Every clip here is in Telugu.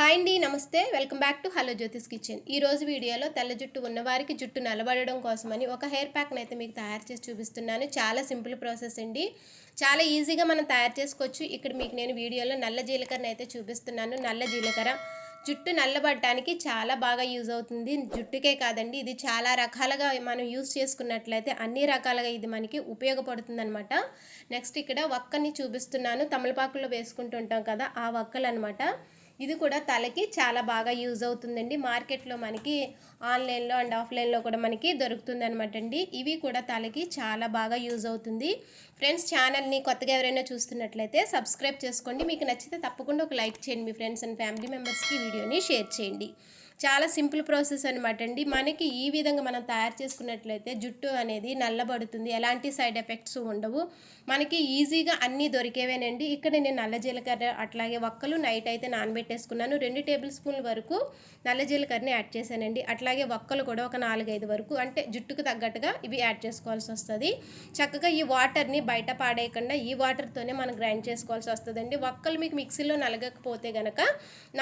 హాయ్ అండి నమస్తే. Welcome back to hello Jyothish kitchen. ఈ రోజు వీడియోలో తెల్ల జుట్టు ఉన్నవారికి జుట్టు నిలబడడం కోసమని ఒక హెయిర్ ప్యాక్ని అయితే మీకు తయారు చేసి చూపిస్తున్నాను. చాలా సింపుల్ ప్రాసెస్ అండి. చాలా ఈజీగా మనం తయారు చేసుకోవచ్చు. ఇక్కడ మీకు నేను వీడియోలో నల్ల జీలకర్రని అయితే చూపిస్తున్నాను. నల్ల జీలకర్ర జుట్టు నల్లబడటానికి చాలా బాగా యూజ్ అవుతుంది. జుట్టుకే కాదండి ఇది చాలా రకాలుగా మనం యూజ్ చేసుకున్నట్లయితే అన్ని రకాలుగా ఇది మనకి ఉపయోగపడుతుంది అనమాట నెక్స్ట్ ఇక్కడ వక్కని చూపిస్తున్నాను. తమలపాకుల్లో వేసుకుంటుంటాం కదా ఆ వక్కలు అనమాట ఇది కూడా తలకి చాలా బాగా యూజ్ అవుతుందండి. మార్కెట్లో మనకి ఆన్లైన్లో అండ్ ఆఫ్లైన్లో కూడా మనకి దొరుకుతుంది అనమాట అండి. ఇవి కూడా తలకి చాలా బాగా యూజ్ అవుతుంది. ఫ్రెండ్స్ ఛానల్ని కొత్తగా ఎవరైనా చూస్తున్నట్లయితే సబ్స్క్రైబ్ చేసుకోండి. మీకు నచ్చితే తప్పకుండా ఒక లైక్ చేయండి. మీ ఫ్రెండ్స్ అండ్ ఫ్యామిలీ మెంబర్స్కి వీడియోని షేర్ చేయండి. చాలా సింపుల్ ప్రాసెస్ అనమాట అండి. మనకి ఈ విధంగా మనం తయారు చేసుకున్నట్లయితే జుట్టు అనేది నల్లబడుతుంది. ఎలాంటి సైడ్ ఎఫెక్ట్స్ ఉండవు. మనకి ఈజీగా అన్నీ దొరికేవేనండి. ఇక్కడ నేను నల్ల జీలకర్ర అట్లాగే ఒక్కలు నైట్ అయితే నానబెట్టేసుకున్నాను. రెండు టేబుల్ స్పూన్ల వరకు నల్ల జీలకర్రని యాడ్ చేశానండి. అట్లాగే ఒక్కలు కూడా ఒక నాలుగైదు వరకు అంటే జుట్టుకు తగ్గట్టుగా ఇవి యాడ్ చేసుకోవాల్సి వస్తుంది. చక్కగా ఈ వాటర్ని బయట పాడేయకుండా ఈ వాటర్తోనే మనం గ్రైండ్ చేసుకోవాల్సి వస్తుందండి. ఒక్కలు మీకు మిక్సీలో నలగకపోతే గనక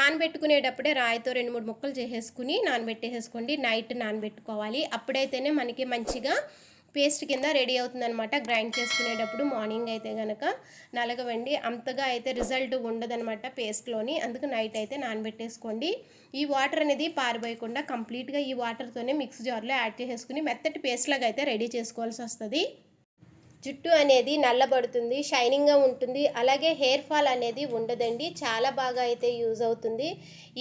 నానబెట్టుకునేటప్పుడే రాయితో రెండు మూడు ముక్కలు చేసేసుకుని నానబెట్టేసేసుకోండి. నైట్ నానబెట్టుకోవాలి. అప్పుడైతేనే మనకి మంచిగా పేస్ట్ కింద రెడీ అవుతుందనమాట గ్రైండ్ చేసుకునేటప్పుడు మార్నింగ్ అయితే కనుక నలగవండి. అంతగా అయితే రిజల్ట్ ఉండదనమాట పేస్ట్లోని. అందుకు నైట్ అయితే నానబెట్టేసుకోండి. ఈ వాటర్ అనేది పారిపోయకుండా కంప్లీట్గా ఈ వాటర్తోనే మిక్స్ జార్లో యాడ్ చేసేసుకుని మెత్తటి పేస్ట్ లాగా అయితే రెడీ చేసుకోవాల్సి వస్తుంది. జుట్టు అనేది నల్లబడుతుంది షైనింగ్గా ఉంటుంది. అలాగే హెయిర్ ఫాల్ అనేది ఉండదండి. చాలా బాగా అయితే యూజ్ అవుతుంది.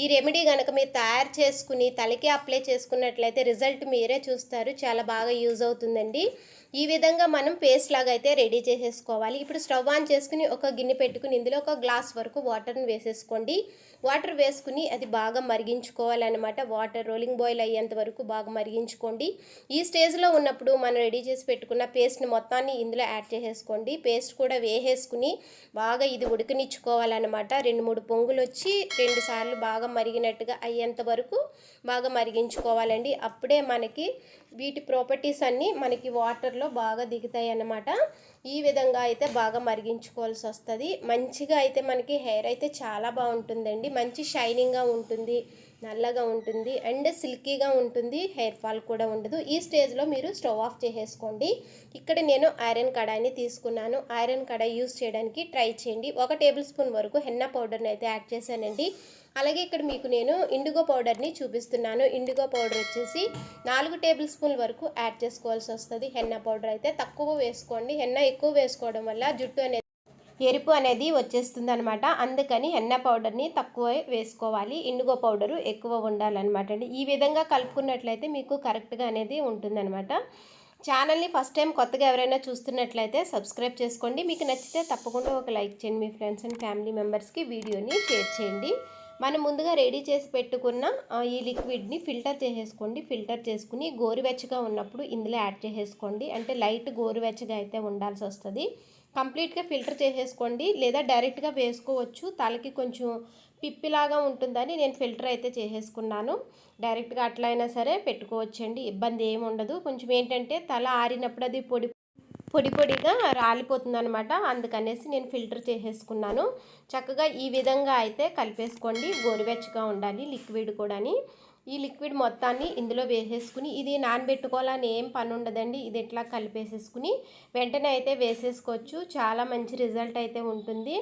ఈ రెమెడీ కనుక మీరు తయారు చేసుకుని తలకి అప్లై చేసుకున్నట్లయితే రిజల్ట్ మీరే చూస్తారు. చాలా బాగా యూజ్ అవుతుందండి. ఈ విధంగా మనం పేస్ట్ లాగా అయితే రెడీ చేసేసుకోవాలి. ఇప్పుడు స్టవ్ ఆన్ చేసుకుని ఒక గిన్నె పెట్టుకుని ఇందులో ఒక గ్లాస్ వరకు వాటర్ని వేసేసుకోండి. వాటర్ వేసుకుని అది బాగా మరిగించుకోవాలన్నమాట. వాటర్ రోలింగ్ బాయిల్ అయ్యేంత వరకు బాగా మరిగించుకోండి. ఈ స్టేజ్లో ఉన్నప్పుడు మనం రెడీ చేసి పెట్టుకున్న పేస్ట్ని మొత్తాన్ని ఇందులో యాడ్ చేసేసుకోండి. పేస్ట్ కూడా వేసేసుకుని బాగా ఇది ఉడికనిచ్చుకోవాలన్నమాట. రెండు మూడు పొంగులు వచ్చి రెండు సార్లు బాగా మరిగినట్టుగా అయ్యేంత వరకు బాగా మరిగించుకోవాలండి. అప్పుడే మనకి వీటి ప్రాపర్టీస్ అన్నీ మనకి వాటర్లో బాగా దిగుతాయి అన్నమాట ఈ విధంగా అయితే బాగా మరిగించుకోవాల్సి వస్తుంది మంచిగా అయితే మనకి హెయిర్ అయితే చాలా బాగుంటుందండి. మంచి షైనింగ్గా ఉంటుంది. నల్లగా ఉంటుంది అండ్ సిల్కీగా ఉంటుంది హెయిర్ ఫాల్ కూడా ఉండదు. ఈ స్టేజ్లో మీరు స్టవ్ ఆఫ్ చేసేసుకోండి. ఇక్కడ నేను ఐరన్ కడాయిని తీసుకున్నాను. ఐరన్ కడాయి యూస్ చేయడానికి ట్రై చేయండి. ఒక టేబుల్ స్పూన్ వరకు హెన్న పౌడర్ని అయితే యాడ్ చేశానండి. అలాగే ఇక్కడ మీకు నేను ఇండిగో పౌడర్ని చూపిస్తున్నాను. ఇండిగో పౌడర్ వచ్చేసి నాలుగు టేబుల్ స్పూన్ల వరకు యాడ్ చేసుకోవాల్సి వస్తుంది. హెన్న పౌడర్ అయితే తక్కువ వేసుకోండి. హెన్న ఎక్కువ వేసుకోవడం వల్ల జుట్టు అనేది ఎరుపు అనేది వచ్చేస్తుంది అనమాట అందుకని హెన్న పౌడర్ని తక్కువ వేసుకోవాలి. ఇండిగో పౌడరు ఎక్కువ ఉండాలన్నమాట అండి. ఈ విధంగా కలుపుకున్నట్లయితే మీకు కరెక్ట్గా అనేది ఉంటుందన్నమాట. ఛానల్ని ఫస్ట్ టైం కొత్తగా ఎవరైనా చూస్తున్నట్లయితే సబ్స్క్రైబ్ చేసుకోండి. మీకు నచ్చితే తప్పకుండా ఒక లైక్ చేయండి. మీ ఫ్రెండ్స్ అండ్ ఫ్యామిలీ మెంబర్స్కి వీడియోని షేర్ చేయండి. మనం ముందుగా రెడీ చేసి పెట్టుకున్న ఈ లిక్విడ్ని ఫిల్టర్ చేసేసుకోండి. ఫిల్టర్ చేసుకుని గోరువెచ్చగా ఉన్నప్పుడు ఇందులో యాడ్ చేసేసుకోండి. అంటే లైట్ గోరువెచ్చగా అయితే ఉండాల్సి వస్తుంది. కంప్లీట్గా ఫిల్టర్ చేసేసుకోండి లేదా డైరెక్ట్గా వేసుకోవచ్చు. తలకి కొంచెం పిప్పిలాగా ఉంటుందని నేను ఫిల్టర్ అయితే చేసేసుకున్నాను. డైరెక్ట్గా అట్లా అయినా సరే పెట్టుకోవచ్చండి ఇబ్బంది ఏమి ఉండదు. కొంచెం ఏంటంటే తల ఆరినప్పుడు అది పొడి పొడి పొడిగా రాలిపోతుంది అనమాట అందుకనేసి నేను ఫిల్టర్ చేసేసుకున్నాను. చక్కగా ఈ విధంగా అయితే కలిపేసుకోండి. గోరువెచ్చగా ఉండాలి లిక్విడ్ కూడాని. ఈ లిక్విడ్ మొత్తాన్ని ఇందులో వేసేసుకుని ఇది నానబెట్టుకోవాలని ఏం పని ఉండదండి. ఇది ఇట్లా కలిపేసేసుకుని వెంటనే అయితే వేసేసుకోవచ్చు. చాలా మంచి రిజల్ట్ అయితే ఉంటుంది.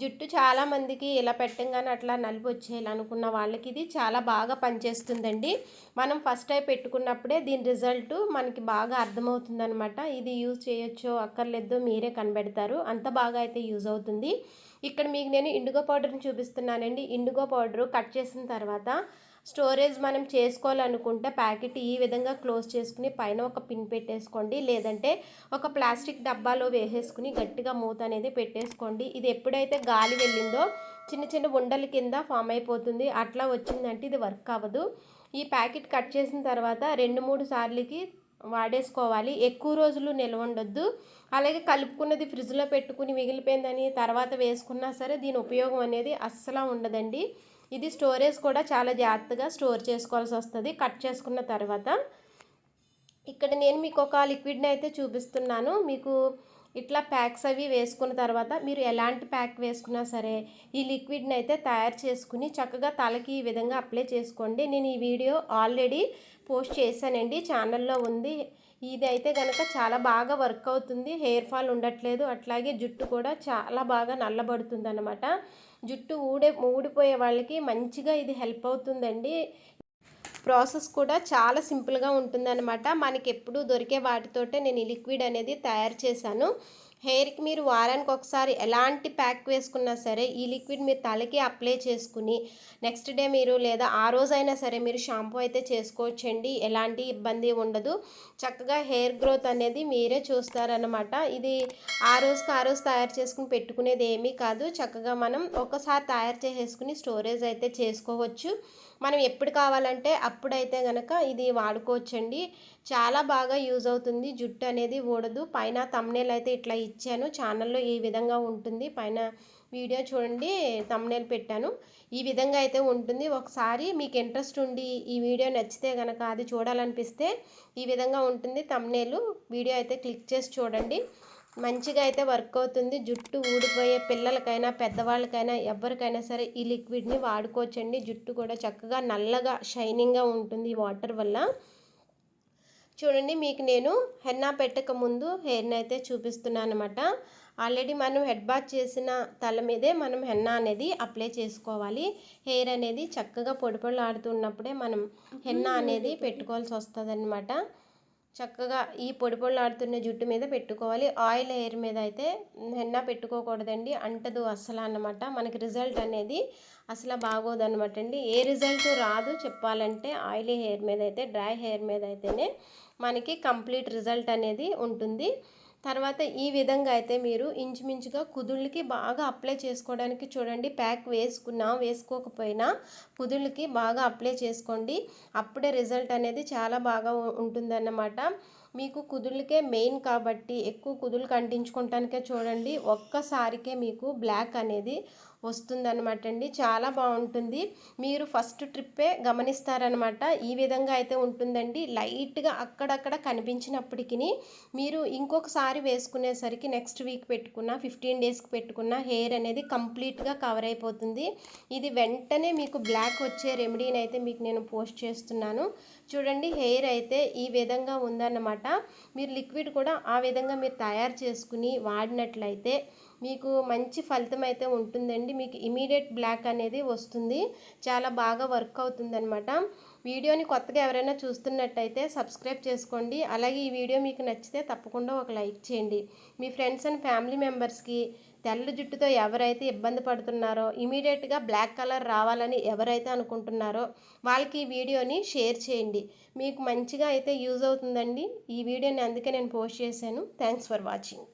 జుట్టు చాలామందికి ఇలా పెట్టంగానే అట్లా నలిపి వచ్చేయాలనుకున్న వాళ్ళకి ఇది చాలా బాగా పనిచేస్తుందండి. మనం ఫస్ట్ టైం పెట్టుకున్నప్పుడే దీని రిజల్ట్ మనకి బాగా అర్థమవుతుంది అనమాట ఇది యూజ్ చేయొచ్చో అక్కర్లేదో మీరే కనబెడతారు అంత బాగా అయితే యూజ్ అవుతుంది. ఇక్కడ మీకు నేను ఇండిగో పౌడర్ని చూపిస్తున్నానండి. ఇండిగో పౌడరు కట్ చేసిన తర్వాత స్టోరేజ్ మనం చేసుకోవాలనుకుంటే ప్యాకెట్ ఈ విధంగా క్లోజ్ చేసుకుని పైన ఒక పిన్ పెట్టేసుకోండి. లేదంటే ఒక ప్లాస్టిక్ డబ్బాలో వేసేసుకుని గట్టిగా మూత అనేది పెట్టేసుకోండి. ఇది ఎప్పుడైతే గాలి వెళ్ళిందో చిన్న చిన్న ఉండల కింద ఫామ్ అయిపోతుంది. అట్లా వచ్చిందంటే ఇది వర్క్ అవ్వదు. ఈ ప్యాకెట్ కట్ చేసిన తర్వాత రెండు మూడు సార్లకి వాడేసుకోవాలి. ఎక్కువ రోజులు నిల్వ ఉండొద్దు. అలాగే కలుపుకున్నది ఫ్రిడ్జ్లో పెట్టుకుని మిగిలిపోయిందని తర్వాత వేసుకున్నా సరే దీని ఉపయోగం అనేది అస్సలు ఉండదండి. ఇది స్టోరేజ్ కూడా చాలా జాగ్రత్తగా స్టోర్ చేసుకోవాల్సి వస్తుంది. కట్ చేసుకున్న తర్వాత ఇక్కడ నేను మీకు ఒక లిక్విడ్ని అయితే చూపిస్తున్నాను. మీకు ఇట్లా ప్యాక్స్ అవి వేసుకున్న తర్వాత మీరు ఎలాంటి ప్యాక్ వేసుకున్నా సరే ఈ లిక్విడ్ని అయితే తయారు చేసుకుని చక్కగా తలకి ఈ విధంగా అప్లై చేసుకోండి. నేను ఈ వీడియో ఆల్రెడీ పోస్ట్ చేశానండి. ఛానల్లో ఉంది. ఇది అయితే కనుక చాలా బాగా వర్క్ అవుతుంది. హెయిర్ ఫాల్ ఉండట్లేదు. అట్లాగే జుట్టు కూడా చాలా బాగా నల్లబడుతుంది అనమాట జుట్టు ఊడే ఊడిపోయే వాళ్ళకి మంచిగా ఇది హెల్ప్ అవుతుందండి. ప్రాసెస్ కూడా చాలా సింపుల్గా ఉంటుందన్నమాట. మనకి ఎప్పుడు దొరికే వాటితోటే నేను ఈ లిక్విడ్ అనేది తయారు చేశాను. హెయిర్కి మీరు వారానికి ఒకసారి ఎలాంటి ప్యాక్ వేసుకున్నా సరే ఈ లిక్విడ్ మీరు తలకి అప్లై చేసుకుని నెక్స్ట్ డే మీరు లేదా ఆ రోజైనా సరే మీరు షాంపూ అయితే చేసుకోవచ్చండి. ఎలాంటి ఇబ్బంది ఉండదు. చక్కగా హెయిర్ గ్రోత్ అనేది మీరే చూస్తారనమాట ఇది ఆ రోజుకి ఆ రోజు తయారు చేసుకుని పెట్టుకునేది ఏమీ కాదు. చక్కగా మనం ఒకసారి తయారు చేసేసుకుని స్టోరేజ్ అయితే చేసుకోవచ్చు. మనం ఎప్పుడు కావాలంటే అప్పుడైతే కనుక ఇది వాడుకోవచ్చండి. చాలా బాగా యూజ్ అవుతుంది. జుట్టు అనేది ఊడదు. పైన తమ్నేల్ అయితే ఇట్లా ఇచ్చాను. ఛానల్లో ఈ విధంగా ఉంటుంది. పైన వీడియో చూడండి. తమ్నేల్ పెట్టాను. ఈ విధంగా అయితే ఉంటుంది. ఒకసారి మీకు ఇంట్రెస్ట్ ఉండి ఈ వీడియో నచ్చితే కనుక అది చూడాలనిపిస్తే ఈ విధంగా ఉంటుంది. తమ్నేలు వీడియో అయితే క్లిక్ చేసి చూడండి. మంచిగా అయితే వర్క్ అవుతుంది. జుట్టు ఊడిపోయే పిల్లలకైనా పెద్దవాళ్ళకైనా ఎవరికైనా సరే ఈ లిక్విడ్ని వాడుకోవచ్చండి. జుట్టు కూడా చక్కగా నల్లగా షైనింగ్గా ఉంటుంది వాటర్ వల్ల. చూడండి మీకు నేను హెన్నా పెట్టక ముందు హెయిర్ని అయితే చూపిస్తున్నాను అనమాట ఆల్రెడీ మనం హెడ్ బాత్ చేసిన తల మీదే మనం హెన్నా అనేది అప్లై చేసుకోవాలి. హెయిర్ అనేది చక్కగా పొడి ఆడుతున్నప్పుడే మనం హెన్నా అనేది పెట్టుకోవాల్సి వస్తుంది చక్కగా ఈ పొడి పొడిలాడుతున్న జుట్టు మీద పెట్టుకోవాలి. ఆయిల్ హెయిర్ మీద అయితే హెన్నా పెట్టుకోకూడదండి. అంటదు అసలు అన్నమాట. మనకి రిజల్ట్ అనేది అసలు బాగోదు అనమాట అండి. ఏ రిజల్ట్ రాదు చెప్పాలంటే ఆయిలీ హెయిర్ మీద అయితే డ్రై హెయిర్ మీద అయితేనే మనకి కంప్లీట్ రిజల్ట్ అనేది ఉంటుంది. తర్వాత ఈ విధంగా అయితే మీరు ఇంచుమించుగా కుదుళ్ళకి బాగా అప్లై చేసుకోవడానికి చూడండి. ప్యాక్ వేసుకున్నా వేసుకోకపోయినా కుదుళ్ళకి బాగా అప్లై చేసుకోండి. అప్పుడే రిజల్ట్ అనేది చాలా బాగా ఉంటుందన్నమాట. మీకు కుదుళ్ళకే మెయిన్ కాబట్టి ఎక్కువ కుదులు కంటించుకోవటానికే చూడండి. ఒక్కసారికే మీకు బ్లాక్ అనేది వస్తుందన్నమాట అండి. చాలా బాగుంటుంది. మీరు ఫస్ట్ ట్రిప్పే గమనిస్తారనమాట ఈ విధంగా అయితే ఉంటుందండి. లైట్గా అక్కడక్కడ కనిపించినప్పటికీ మీరు ఇంకొకసారి వేసుకునేసరికి నెక్స్ట్ వీక్ పెట్టుకున్న ఫిఫ్టీన్ డేస్కి పెట్టుకున్న హెయిర్ అనేది కంప్లీట్గా కవర్ అయిపోతుంది. ఇది వెంటనే మీకు బ్లాక్ వచ్చే రెమెడీని అయితే మీకు నేను పోస్ట్ చేస్తున్నాను. చూడండి హెయిర్ అయితే ఈ విధంగా ఉందన్నమాట. మీరు లిక్విడ్ కూడా ఆ విధంగా మీరు తయారు చేసుకుని వాడినట్లయితే మీకు మంచి ఫలితం అయితే ఉంటుందండి. మీకు ఇమీడియట్ బ్లాక్ అనేది వస్తుంది. చాలా బాగా వర్క్ అవుతుందనమాట వీడియోని కొత్తగా ఎవరైనా చూస్తున్నట్టయితే సబ్స్క్రైబ్ చేసుకోండి. అలాగే ఈ వీడియో మీకు నచ్చితే తప్పకుండా ఒక లైక్ చేయండి. మీ ఫ్రెండ్స్ అండ్ ఫ్యామిలీ మెంబర్స్కి తెల్ల జుట్టుతో ఎవరైతే ఇబ్బంది పడుతున్నారో ఇమీడియట్గా బ్లాక్ కలర్ రావాలని ఎవరైతే అనుకుంటున్నారో వాళ్ళకి ఈ వీడియోని షేర్ చేయండి. మీకు మంచిగా అయితే యూజ్ అవుతుందండి. ఈ వీడియోని అందుకే నేను పోస్ట్ చేశాను. Thanks for watching